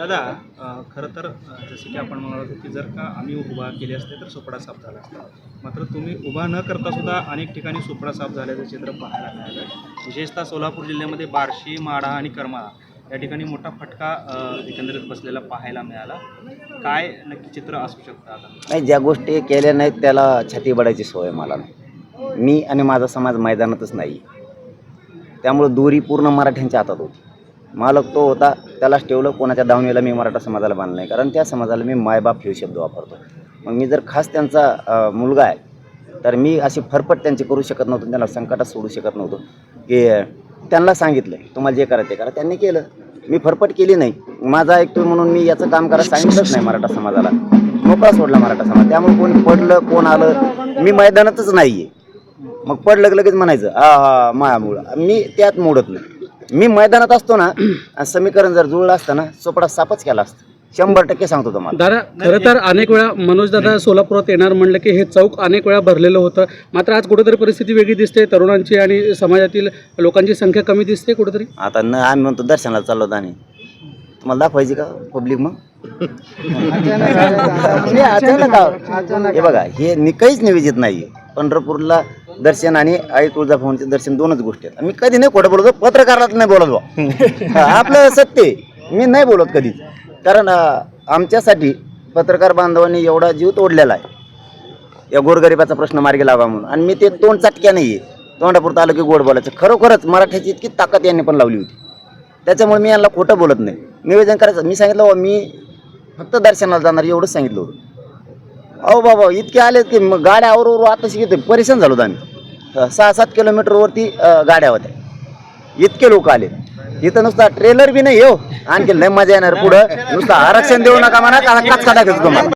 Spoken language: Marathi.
दादा खरं तर जसं की आपण म्हणत होतो की जर का आम्ही उभा केले असते तर सोपडा साफ झाला असता. मात्र तुम्ही उभा न करता सुद्धा अनेक ठिकाणी सोपडा साफ झाल्याचं चित्र पाहायला मिळालं. विशेषतः सोलापूर जिल्ह्यामध्ये बार्शी माढा आणि करमाळा या ठिकाणी मोठा फटका एकंदरीत बसलेला पाहायला मिळाला. काय नक्की चित्र असू शकतं आता? नाही ज्या गोष्टी केल्या नाहीत त्याला छाती बडायची सोय मला नाही. मी आणि माझा समाज मैदानातच नाही. त्यामुळं दोरी पूर्ण मराठ्यांच्या हातात होती. मालक तो होता त्यालाच ठेवलं कोणाच्या दावणीला मी मराठा समाजाला बांधलं नाही. कारण त्या समाजाला मी मायबाप हे शब्द वापरतो. मग मी जर खास त्यांचा मुलगा आहे तर मी अशी फरफट त्यांची करू शकत नव्हतो त्यांना संकटात सोडू शकत नव्हतो. की त्यांना सांगितलं तुम्हाला जे करायचं ते करा. त्यांनी केलं. मी फरफट केली नाही. माझा ऐकतोय म्हणून मी याचं काम करायला सांगितलंच नाही मराठा समाजाला. मोकळा सोडला मराठा समाज. त्यामुळे कोण पडलं कोण आलं मी मैदानातच नाही आहे मग पडलं लगेच म्हणायचं हा हा मायामुळं मी त्यात मोडत नाही. मी मैदानात असतो ना आणि समीकरण जर जुळलं असतं ना चोपडा सापच केला असतं. शंभर टक्के सांगतो तुम्हाला. दादा खरं तर अनेक वेळा मनोज दादा सोलापुरात येणार म्हणलं की हे चौक अनेक वेळा भरलेलं होतं. मात्र आज कुठेतरी परिस्थिती वेगळी दिसते तरुणांची आणि समाजातील लोकांची संख्या कमी दिसते कुठेतरी. आता न आम्ही म्हणतो दर्शनाला चाललो होतो आणि तुम्हाला दाखवायची का पब्लिक मग? हे अचानक. हे बघा हे नि काहीच निवेदित नाही पंढरपूरला दर्शन आणि आई तुळजाभवानीचे दर्शन दोनच गोष्टी आहेत. मी कधी नाही खोटं बोलतो पत्रकाराला नाही बोलत बा आपलं सत्य आहे. मी नाही बोलत कधीच. कारण आमच्यासाठी पत्रकार बांधवांनी एवढा जीव तोडलेला आहे. या गोरगरिबाचा प्रश्न मार्गी लावा म्हणून. आणि मी ते तोंड चटक्या नाही आहे तोंडापुरतं आलं की गोड बोलायचं. खरोखरच मराठ्याची इतकी ताकद यांनी पण लावली होती. त्याच्यामुळे मी यांना खोटं बोलत नाही. निवेदन करायचं. मी सांगितलं मी फक्त दर्शनाला जाणार एवढंच सांगितलं होतं. अहो बाबा इतके आले की मग गाड्या आवरोवर आता शिकते परेशान झालो होतो आम्ही. सहा सात किलोमीटरवरती गाड्या होत्या. इतके लोक आले. इथं नुसता ट्रेलर बी नाही हो. आणखी लय मजा येणार पुढं. नुसतं आरक्षण देऊ नका म्हणा का टाकायचं तुम्हाला?